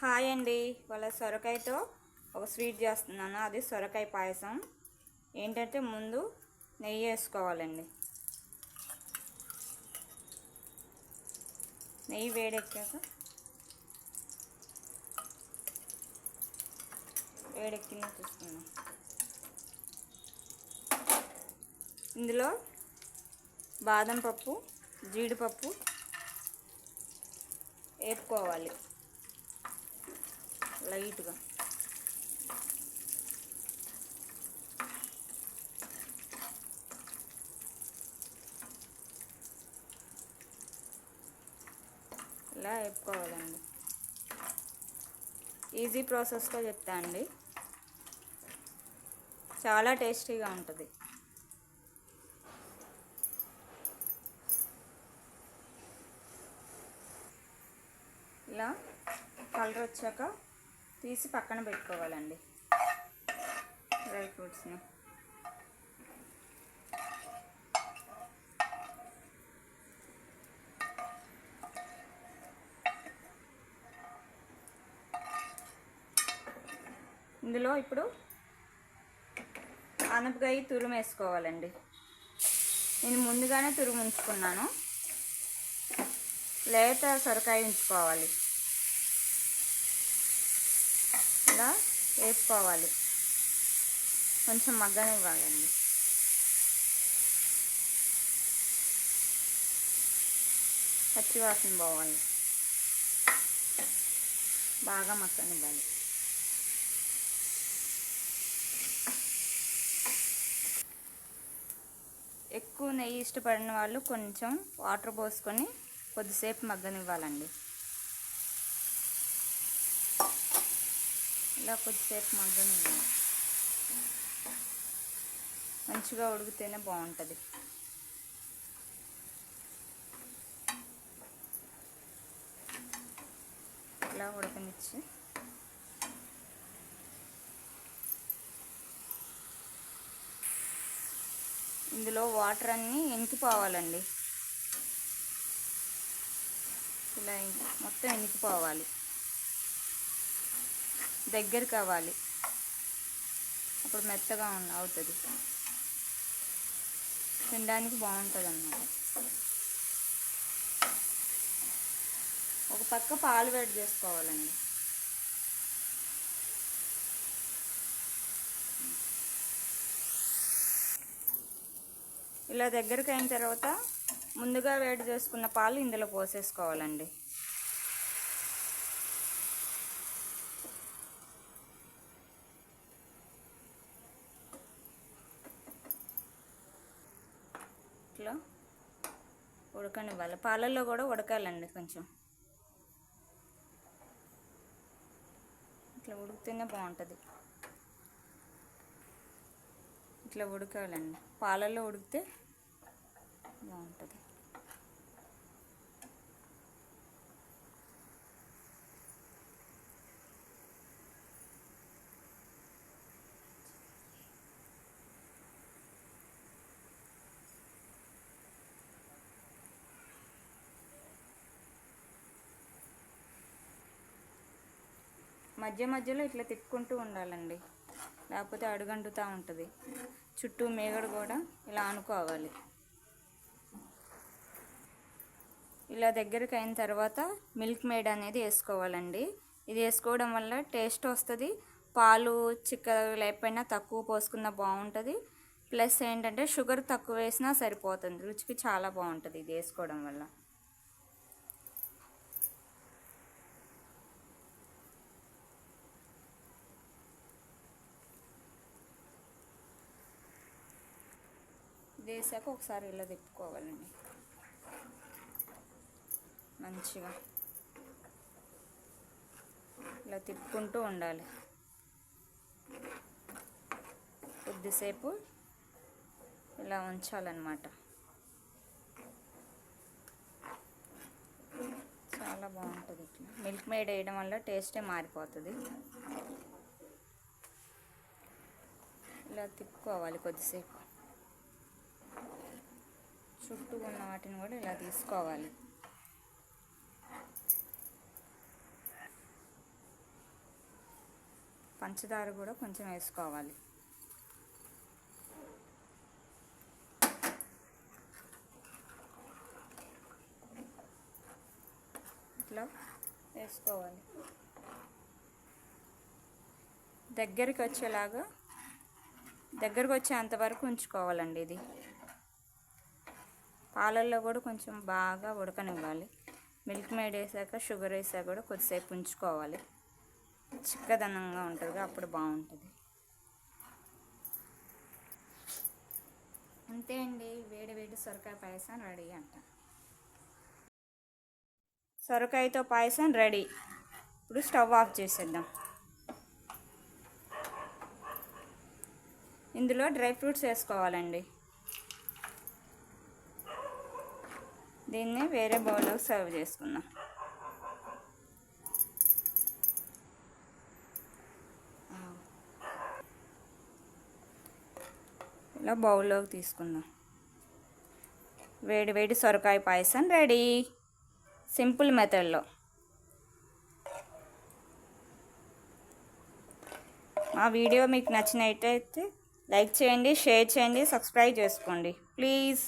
Hi అండి. వాళ్ళ సొరకాయతో ఒక స్వీట్ చేస్తున్నాను. అది సొరకాయ పాయసం. ఏంటంటే ముందు నెయ్యి వేసుకోవాలండి. నెయ్యి వేడెక్కాక వేడెక్కిన చూసుకుందాం. ఇందులో బాదం పప్పు జీడిపప్పు వేపుకోవాలి. లైట్గా. ఇలా వేపుకోవాలండి ఈజీ ప్రాసెస్తో చెప్తా అండి. చాలా టేస్టీగా ఉంటుంది. ఇలా కలర్ వచ్చాక తీసి పక్కన పెట్టుకోవాలండి. డ్రై ఫ్రూట్స్ని. ఇందులో ఇప్పుడు ఆనపకాయ తురుము వేసుకోవాలండి. నేను ముందుగానే తురుము ఉంచుకున్నాను. లేత సొరకాయ ఉంచుకోవాలి. కూడా వేపుకోవాలి. కొంచెం మగ్గనివ్వాలండి. పచ్చివాసన పోవాలి. బాగా మగ్గనివ్వాలి. ఎక్కువ నెయ్యి ఇష్టపడిన వాళ్ళు కొంచెం వాటర్ పోసుకొని కొద్దిసేపు మగ్గనివ్వాలండి. ఇలా కొద్దిసేపు మగ్గనివ్వాలి మంచిగా ఉడికితేనే బాగుంటుంది. ఇలా ఉడకనిచ్చి. ఇందులో వాటర్ అన్నీ ఇంకిపోవాలండి ఇలా మొత్తం ఇంకిపోవాలి దగ్గరికి అవ్వాలి అప్పుడు మెత్తగా ఉన్న అవుతుంది. తినడానికి బాగుంటుంది అన్నమాట ఒక పక్క పాలు వేడి చేసుకోవాలండి. ఇలా దగ్గరికి అయిన తర్వాత ముందుగా వేడి చేసుకున్న పాలు ఇందులో పోసేసుకోవాలండి ఇట్లా ఉడకనివ్వాలి. పాలల్లో కూడా ఉడకాలండి కొంచెం. ఇట్లా ఉడికితేనే బాగుంటుంది. ఇట్లా ఉడకాలండి. పాలల్లో ఉడికితే బాగుంటుంది. మధ్య మధ్యలో ఇట్లా తిప్పుకుంటూ ఉండాలండి. లేకపోతే అడుగంటుతూ ఉంటుంది. చుట్టూ మేగడ కూడా ఇలా అనుకోవాలి ఇలా దగ్గరికి అయిన తర్వాత మిల్క్ మేడ్ అనేది వేసుకోవాలండి. ఇది వేసుకోవడం వల్ల టేస్ట్ వస్తుంది. పాలు చిక్క లేకపోయినా తక్కువ పోసుకున్న బాగుంటుంది. ప్లస్ ఏంటంటే షుగర్ తక్కువ వేసినా సరిపోతుంది. రుచికి చాలా బాగుంటుంది ఇది వేసుకోవడం వల్ల. ఇది వేసాక ఒకసారి ఇలా తిప్పుకోవాలండి. మంచిగా. ఇలా తిప్పుకుంటూ ఉండాలి. కొద్దిసేపు ఇలా ఉంచాలన్నమాట. చాలా బాగుంటుంది ఇట్లా. మిల్క్ మేడ్ వేయడం వల్ల టేస్టే మారిపోతుంది. ఇలా తిప్పుకోవాలి కొద్దిసేపు. చుట్టూ ఉన్న వాటిని కూడా ఇలా తీసుకోవాలి. పంచదార కూడా కొంచెం వేసుకోవాలి. ఇట్లా వేసుకోవాలి. దగ్గరికి వచ్చేలాగా దగ్గరకు వచ్చేంత వరకు ఉంచుకోవాలండి ఇది. పాలల్లో కూడా కొంచెం బాగా ఉడకనివ్వాలి. మిల్క్ మేడ్ వేసాక షుగర్ వేసాక కూడా కొద్దిసేపు ఉంచుకోవాలి. చిక్కదనంగా ఉంటుంది అప్పుడు బాగుంటుంది. అంతే అండి. వేడి వేడి సొరకాయ పాయసం రెడీ అంట. సొరకాయతో పాయసం రెడీ. ఇప్పుడు స్టవ్ ఆఫ్ చేసేద్దాం. ఇందులో డ్రై ఫ్రూట్స్ వేసుకోవాలండి. దీన్ని వేరే బౌల్లో సర్వ్ చేసుకుందాం. ఇలా బౌల్లోకి తీసుకుందాం. వేడి వేడి సొరకాయ పాయసం రెడీ. సింపుల్ మెథడ్లో. మా వీడియో మీకు నచ్చినట్టయితే లైక్ చేయండి షేర్ చేయండి సబ్స్క్రైబ్ చేసుకోండి. ప్లీజ్.